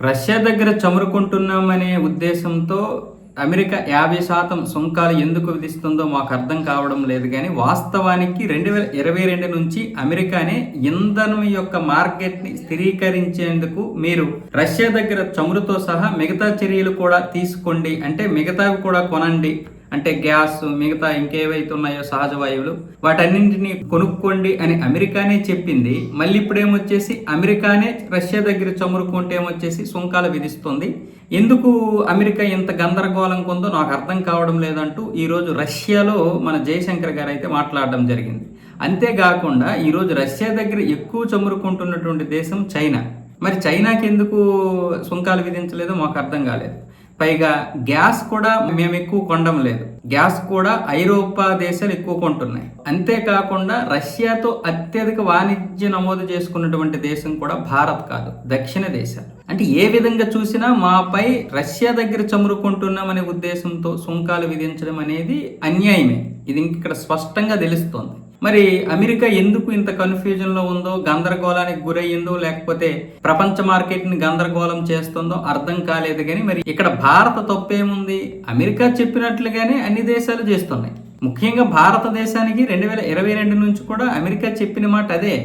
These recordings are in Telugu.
రష్యా దగ్గర చమురుకుంటున్నామనే ఉద్దేశంతో అమెరికా యాభై శాతం సుంకాలు ఎందుకు విధిస్తుందో మాకు అర్థం కావడం లేదు కానీ వాస్తవానికి రెండు వేల ఇరవై రెండు నుంచి అమెరికానే ఇంధనం యొక్క మార్కెట్ని స్థిరీకరించేందుకు మీరు రష్యా దగ్గర చమురుతో సహా మిగతా చర్యలు కూడా తీసుకోండి. అంటే మిగతావి కూడా కొనండి. అంటే గ్యాస్ మిగతా ఇంకేవైతే ఉన్నాయో సహజ వాయువులు వాటన్నింటినీ కొనుక్కోండి అని అమెరికానే చెప్పింది. మళ్ళీ ఇప్పుడేమొచ్చేసి అమెరికానే రష్యా దగ్గర చమురుకుంటే ఏమొచ్చేసి సుంకాలు విధిస్తుంది. ఎందుకు అమెరికా ఇంత గందరగోళం కొందో నాకు అర్థం కావడం లేదంటూ ఈరోజు రష్యాలో మన జయశంకర్ గారు అయితే మాట్లాడడం జరిగింది. అంతేకాకుండా ఈరోజు రష్యా దగ్గర ఎక్కువ చమురుకుంటున్నటువంటి దేశం చైనా. మరి చైనాకి ఎందుకు సుంకాలు విధించలేదో మాకు అర్థం కాలేదు. పైగా గ్యాస్ కూడా మేము ఎక్కువ కొండం లేదు. గ్యాస్ కూడా ఐరోపా దేశాలు ఎక్కువ కొంటున్నాయి. అంతేకాకుండా రష్యాతో అత్యధిక వాణిజ్య నమోదు చేసుకున్నటువంటి దేశం కూడా భారత్ కాదు దక్షిణ దేశాలు అంటే ఏ విధంగా చూసినా మాపై రష్యా దగ్గర చమురుకుంటున్నామనే ఉద్దేశంతో సుంకాలు విధించడం అనేది అన్యాయమే. ఇది ఇక్కడ స్పష్టంగా తెలుస్తోంది. మరి అమెరికా ఎందుకు ఇంత కన్ఫ్యూజన్లో ఉందో గందరగోళానికి గురయ్యిందో లేకపోతే ప్రపంచ మార్కెట్ని గందరగోళం చేస్తుందో అర్థం కాలేదు కానీ మరి ఇక్కడ భారత తప్పేముంది? అమెరికా చెప్పినట్లుగానే అన్ని దేశాలు చేస్తున్నాయి. ముఖ్యంగా భారతదేశానికి రెండు వేల ఇరవై రెండు నుంచి కూడా అమెరికా చెప్పిన మాట అదే.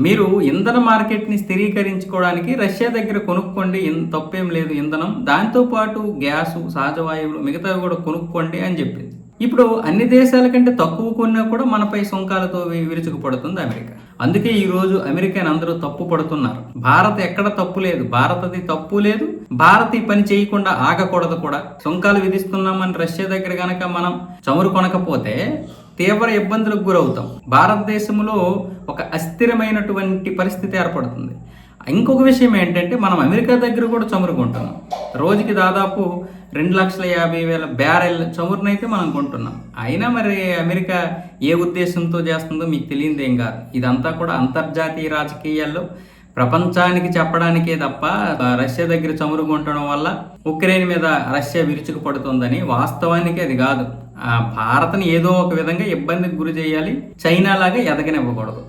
మీరు ఇంధన మార్కెట్ని స్థిరీకరించుకోవడానికి రష్యా దగ్గర కొనుక్కోండి తప్పేం లేదు ఇంధనం. దాంతో పాటు గ్యాసు సహజ వాయువులు మిగతావి కూడా కొనుక్కోండి అని చెప్పింది. ఇప్పుడు అన్ని దేశాల కంటే తక్కువ కొన్నా కూడా మనపై సుంకాలతో విరుచుకుపడుతుంది అమెరికా. అందుకే ఈ రోజు అమెరికాని అందరూ తప్పు పడుతున్నారు. భారత్ ఎక్కడ తప్పు లేదు. భారతది తప్పు లేదు. భారత్ ఈ పని చేయకుండా ఆగకూడదు కూడా. సుంకాలు విధిస్తున్నామని రష్యా దగ్గర గనక మనం చమురు కొనకపోతే తీవ్ర ఇబ్బందులకు గురవుతాం. భారతదేశంలో ఒక అస్థిరమైనటువంటి పరిస్థితి ఏర్పడుతుంది. ఇంకొక విషయం ఏంటంటే మనం అమెరికా దగ్గర కూడా చమురుకుంటాం రోజుకి దాదాపు రెండు లక్షల యాభై వేల బ్యారెల్ చమురునైతే మనం కొంటున్నాం. అయినా మరి అమెరికా ఏ ఉద్దేశంతో చేస్తుందో మీకు తెలియదు ఏం కాదు. ఇదంతా కూడా అంతర్జాతీయ రాజకీయాల్లో ప్రపంచానికి చెప్పడానికే తప్ప రష్యా దగ్గర చమురు కొంటడం వల్ల ఉక్రెయిన్ మీద రష్యా విరుచుకుపడుతుందని వాస్తవానికి అది కాదు. భారత్ని ఏదో ఒక విధంగా ఇబ్బందికి గురి చేయాలి. చైనా లాగా ఎదగనివ్వకూడదు.